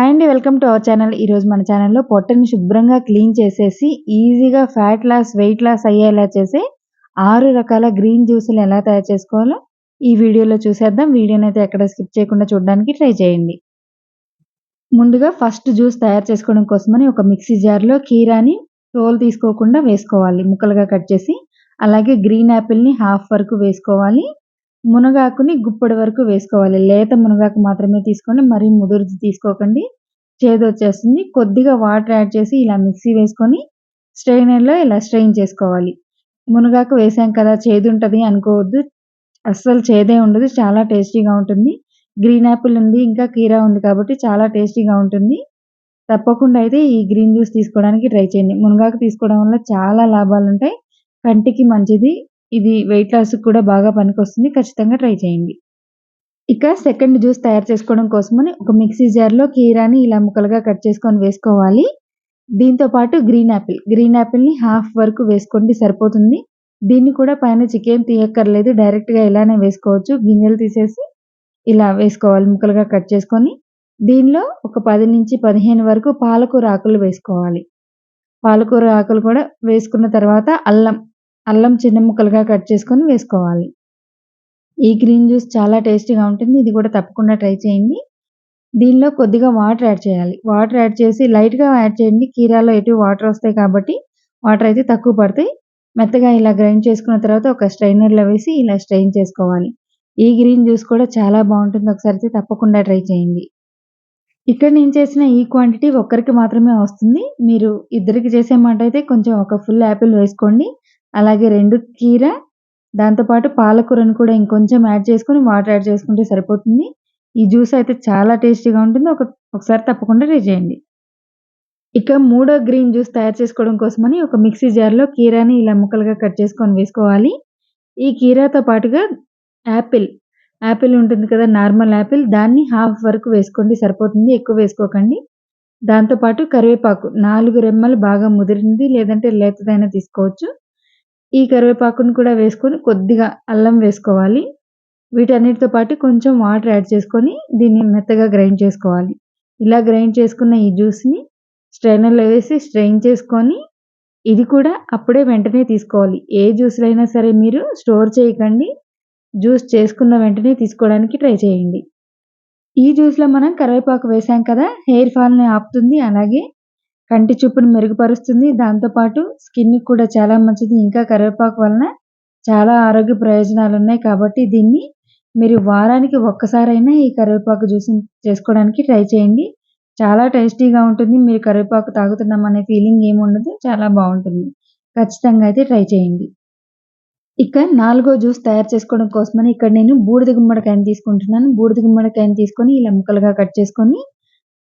Hi అండి welcome to our channel ఈరోజు మన ఛానల్లో పొట్టని శుభ్రంగా క్లీన్ చేసేసి ఈజీగా ఫ్యాట్ లాస్ వెయిట్ లాస్ అయ్యేలా చేసే ఆరు రకాల గ్రీన్ జ్యూసులు ఎలా తయారు చేసుకోవాలో ఈ వీడియోలో చూసేద్దాం. వీడియోని అయితే ఎక్కడ స్కిప్ చేయకుండా చూడడానికి ట్రై చేయండి. ముందుగా ఫస్ట్ జ్యూస్ తయారు చేసుకోవడం కోసమని ఒక మిక్సీ జార్లో కీరాని తోలు తీసుకోకుండా వేసుకోవాలి. ముక్కలుగా కట్ చేసి అలాగే గ్రీన్ యాపిల్ని హాఫ్ వరకు వేసుకోవాలి. మునగాకుని గుప్పడి వరకు వేసుకోవాలి. లేత మునగాకు మాత్రమే తీసుకోండి. మరీ ముదురుది తీసుకోకండి. చేదు వచ్చేస్తుంది. కొద్దిగా వాటర్ యాడ్ చేసి ఇలా మిక్సీ వేసుకొని స్ట్రైనర్లో ఇలా స్ట్రెయిన్ చేసుకోవాలి. మునగాకు వేసాం కదా చేదు ఉంటుంది అనుకోవద్దు. అస్సలు చేదే ఉండదు. చాలా టేస్టీగా ఉంటుంది. గ్రీన్ యాపిల్ ఉంది ఇంకా కీరా ఉంది కాబట్టి చాలా టేస్టీగా ఉంటుంది. తప్పకుండా అయితే ఈ గ్రీన్ జ్యూస్ తీసుకోవడానికి ట్రై చేయండి. మునగాకు తీసుకోవడం వల్ల చాలా లాభాలు ఉంటాయి కంటికి మంచిది. ఇది వెయిట్ లాస్ కూడా బాగా పనికొస్తుంది. ఖచ్చితంగా ట్రై చేయండి. ఇక సెకండ్ జ్యూస్ తయారు చేసుకోవడం కోసమని ఒక మిక్సీ జార్లో కీరాని ఇలా ముక్కలుగా కట్ చేసుకొని వేసుకోవాలి. దీంతో పాటు గ్రీన్ యాపిల్ గ్రీన్ యాపిల్ని హాఫ్ వరకు వేసుకోండి సరిపోతుంది. దీన్ని కూడా పైన చికెన్ తీయక్కర్లేదు. డైరెక్ట్గా ఇలానే వేసుకోవచ్చు. గింజలు తీసేసి ఇలా వేసుకోవాలి ముక్కలుగా కట్ చేసుకొని. దీనిలో ఒక పది నుంచి పదిహేను వరకు పాలకూర ఆకులు వేసుకోవాలి. పాలకూర ఆకులు కూడా వేసుకున్న తర్వాత అల్లం అల్లం చిన్న ముక్కలుగా కట్ చేసుకొని వేసుకోవాలి. ఈ గ్రీన్ జ్యూస్ చాలా టేస్టీగా ఉంటుంది. ఇది కూడా తప్పకుండా ట్రై చేయండి. దీనిలో కొద్దిగా వాటర్ యాడ్ చేయాలి. వాటర్ యాడ్ చేసి లైట్గా యాడ్ చేయండి. కీరాలో ఎటు వాటర్ వస్తాయి కాబట్టి వాటర్ అయితే తక్కువ పడతాయి. మెత్తగా ఇలా గ్రైండ్ చేసుకున్న తర్వాత ఒక స్ట్రైనర్లో వేసి ఇలా స్ట్రెయిన్ చేసుకోవాలి. ఈ గ్రీన్ జ్యూస్ కూడా చాలా బాగుంటుంది. ఒకసారి అయితే తప్పకుండా ట్రై చేయండి. ఇక్కడ నేను చేసిన ఈ క్వాంటిటీ ఒక్కరికి మాత్రమే వస్తుంది. మీరు ఇద్దరికి చేసే మాట అయితే కొంచెం ఒక ఫుల్ యాపిల్ వేసుకోండి. అలాగే రెండు కీర దాంతోపాటు పాలకూరను కూడా ఇంకొంచెం యాడ్ చేసుకొని వాటర్ యాడ్ చేసుకుంటే సరిపోతుంది. ఈ జ్యూస్ అయితే చాలా టేస్టీగా ఉంటుంది. ఒక ఒకసారి తప్పకుండా ట్రై చేయండి. ఇక మూడో గ్రీన్ జ్యూస్ తయారు చేసుకోవడం కోసమని ఒక మిక్సీ జార్లో కీరాని ఇలా ముక్కలుగా కట్ చేసుకొని వేసుకోవాలి. ఈ కీరాతో పాటుగా యాపిల్ యాపిల్ ఉంటుంది కదా నార్మల్ యాపిల్ దాన్ని హాఫ్ వరకు వేసుకోండి సరిపోతుంది. ఎక్కువ వేసుకోకండి. దాంతోపాటు కరివేపాకు నాలుగు రెమ్మలు బాగా ముదిరింది లేదంటే లేతదైనా తీసుకోవచ్చు. ఈ కరివేపాకును కూడా వేసుకొని కొద్దిగా అల్లం వేసుకోవాలి. వీటన్నిటితో పాటు కొంచెం వాటర్ యాడ్ చేసుకొని దీన్ని మెత్తగా గ్రైండ్ చేసుకోవాలి. ఇలా గ్రైండ్ చేసుకున్న ఈ జ్యూస్ని స్ట్రైనర్లో వేసి స్ట్రెయిన్ చేసుకొని ఇది కూడా అప్పుడే వెంటనే తీసుకోవాలి. ఏ జ్యూస్లు అయినా సరే మీరు స్టోర్ చేయకండి. జ్యూస్ చేసుకున్న వెంటనే తీసుకోవడానికి ట్రై చేయండి. ఈ జ్యూస్లో మనం కరివేపాకు వేసాం కదా హెయిర్ ఫాల్ని ఆపుతుంది. అలాగే కంటి చూపును మెరుగుపరుస్తుంది. దాంతోపాటు స్కిన్ కూడా చాలా మంచిది. ఇంకా కరివేపాకు వలన చాలా ఆరోగ్య ప్రయోజనాలు ఉన్నాయి. కాబట్టి దీన్ని మీరు వారానికి ఒక్కసారైనా ఈ కరివేపాకు జ్యూస్ చేసుకోవడానికి ట్రై చేయండి. చాలా టేస్టీగా ఉంటుంది. మీరు కరివేపాకు తాగుతున్నాం అనే ఫీలింగ్ ఏమి ఉండదు. చాలా బాగుంటుంది. ఖచ్చితంగా అయితే ట్రై చేయండి. ఇక నాలుగో జ్యూస్ తయారు చేసుకోవడం కోసమని ఇక్కడ నేను బూడిద గుమ్మడికాయని తీసుకుంటున్నాను. బూడిద గుమ్మడికాయని తీసుకొని ఇలా ముక్కలుగా కట్ చేసుకొని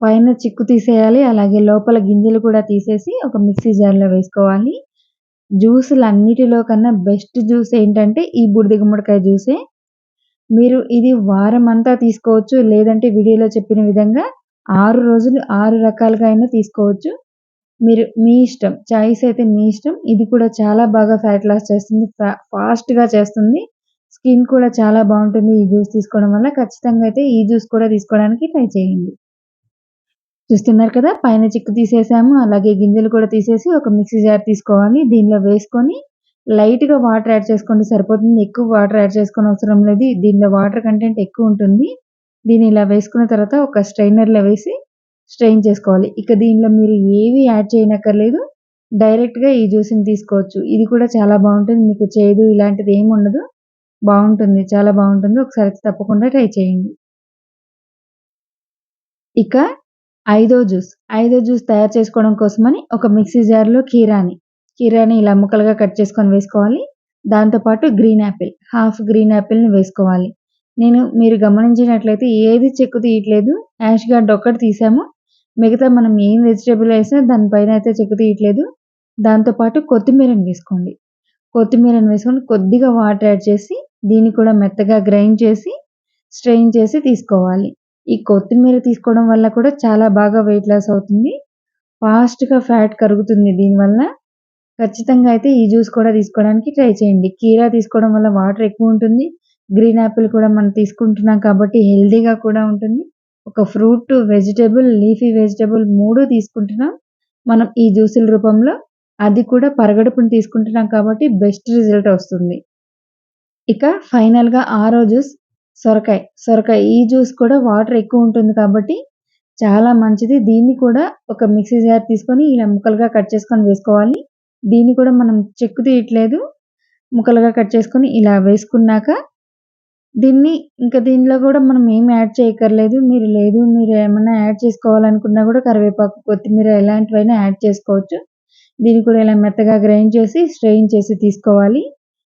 పైన చిక్కు తీసేయాలి అలాగే లోపల గింజలు కూడా తీసేసి ఒక మిక్సీ జార్లో వేసుకోవాలి. జ్యూసులు అన్నిటిలో కన్నా బెస్ట్ జ్యూస్ ఏంటంటే ఈ బుడిది గుమ్మడికాయ జ్యూసే. మీరు ఇది వారం అంతా తీసుకోవచ్చు లేదంటే వీడియోలో చెప్పిన విధంగా ఆరు రోజులు ఆరు రకాలుగా అయినా తీసుకోవచ్చు. మీరు మీ ఇష్టం చాయిస్ అయితే మీ ఇష్టం. ఇది కూడా చాలా బాగా ఫ్యాట్ లాస్ చేస్తుంది ఫాస్ట్గా చేస్తుంది. స్కిన్ కూడా చాలా బాగుంటుంది ఈ జ్యూస్ తీసుకోవడం వల్ల. ఖచ్చితంగా అయితే ఈ జ్యూస్ కూడా తీసుకోవడానికి ట్రై చేయండి. చూస్తున్నారు కదా పైన చిక్కు తీసేసాము అలాగే గింజలు కూడా తీసేసి ఒక మిక్సీ జార్ తీసుకోవాలి. దీనిలో వేసుకొని లైట్గా వాటర్ యాడ్ చేసుకోండి సరిపోతుంది. ఎక్కువ వాటర్ యాడ్ చేసుకొని అవసరం లేదు. దీనిలో వాటర్ కంటెంట్ ఎక్కువ ఉంటుంది. దీన్ని ఇలా వేసుకున్న తర్వాత ఒక స్ట్రైనర్లో వేసి స్ట్రెయిన్ చేసుకోవాలి. ఇక దీనిలో మీరు ఏవి యాడ్ చేయనక్కర్లేదు. డైరెక్ట్గా ఈ జ్యూస్ని తీసుకోవచ్చు. ఇది కూడా చాలా బాగుంటుంది. మీకు చేదు ఇలాంటిది ఏమి ఉండదు. బాగుంటుంది. చాలా బాగుంటుంది. ఒకసారి తప్పకుండా ట్రై చేయండి. ఇక ఐదో జ్యూస్. ఐదో జ్యూస్ తయారు చేసుకోవడం కోసమని ఒక మిక్సీ జార్లో కీరాని. కీరాని ఇలా ముక్కలుగా కట్ చేసుకొని వేసుకోవాలి. దాంతోపాటు గ్రీన్ యాపిల్. హాఫ్ గ్రీన్ యాపిల్ని వేసుకోవాలి. నేను మీరు గమనించినట్లయితే ఏది చెక్కు తీయట్లేదు. యాష్ గార్డ్ ఒక్కటి తీసాము. మిగతా మనం ఏం వెజిటేబుల్ వేసినా దానిపైన అయితే చెక్కు తీయట్లేదు. దాంతోపాటు కొత్తిమీరని వేసుకోండి. కొత్తిమీరని వేసుకొని కొద్దిగా వాటర్ యాడ్ చేసి దీన్ని కూడా మెత్తగా గ్రైండ్ చేసి స్ట్రెయిన్ చేసి తీసుకోవాలి. ఈ కొత్తిమీర తీసుకోవడం వల్ల కూడా చాలా బాగా వెయిట్ లాస్ అవుతుంది ఫాస్ట్గా ఫ్యాట్ కరుగుతుంది దీనివల్ల ఖచ్చితంగా అయితే ఈ జ్యూస్ కూడా తీసుకోవడానికి ట్రై చేయండి కీరా తీసుకోవడం వల్ల వాటర్ ఎక్కువ ఉంటుంది గ్రీన్ యాపిల్ కూడా మనం తీసుకుంటున్నాం కాబట్టి హెల్దీగా కూడా ఉంటుంది ఒక ఫ్రూట్, వెజిటేబుల్ లీఫీ వెజిటేబుల్ మూడు తీసుకుంటున్నాం. మనం ఈ జ్యూసుల రూపంలో. అది కూడా పరగడుపుని తీసుకుంటున్నాం కాబట్టి బెస్ట్ రిజల్ట్ వస్తుంది. ఇక ఫైనల్‌గా ఆరో జ్యూస్ సొరకాయ. సొరకాయ ఈ జ్యూస్ కూడా వాటర్ ఎక్కువ ఉంటుంది కాబట్టి చాలా మంచిది. దీన్ని కూడా ఒక మిక్సీ జార్ తీసుకొని ఇలా ముక్కలుగా కట్ చేసుకొని వేసుకోవాలి. దీన్ని కూడా మనం చెక్కు తీయట్లేదు. ముక్కలుగా కట్ చేసుకొని ఇలా వేసుకున్నాక దీన్ని ఇంకా దీనిలో కూడా మనం ఏమి యాడ్ చేయక్కర్లేదు. మీరు లేదు మీరు ఏమైనా యాడ్ చేసుకోవాలనుకున్నా కూడా కరివేపాకు, కొత్తిమీర ఎలాంటివైనా యాడ్ చేసుకోవచ్చు. దీన్ని కూడా ఇలా మెత్తగా గ్రైండ్ చేసి స్ట్రెయిన్ చేసి తీసుకోవాలి.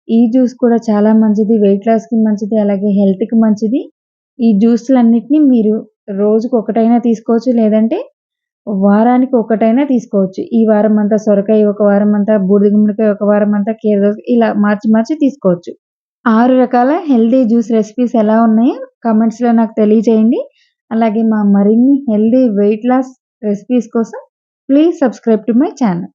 ఈ జ్యూస్ కూడా చాలా మంచిది. వెయిట్ లాస్‌కి మంచిది. అలాగే హెల్త్‌కి మంచిది. ఈ జ్యూస్‌లన్నిటిని మీరు రోజుకి ఒకటైనా తీసుకోవచ్చు. లేదంటే వారానికి ఒకటైనా తీసుకోవచ్చు. ఈ వారం అంతా సొరకాయ, ఒక వారం అంతా బూడిద గుమ్మడికాయ, ఒక వారం అంతా కీర ఇలా మార్చి మార్చి తీసుకోవచ్చు. ఆరు రకాల హెల్తీ జ్యూస్ రెసిపీస్ ఎలా ఉన్నాయో కామెంట్స్‌లో నాకు తెలియజేయండి. అలాగే మా మరిన్ని హెల్తీ వెయిట్ లాస్ రెసిపీస్ కోసం please subscribe to my channel.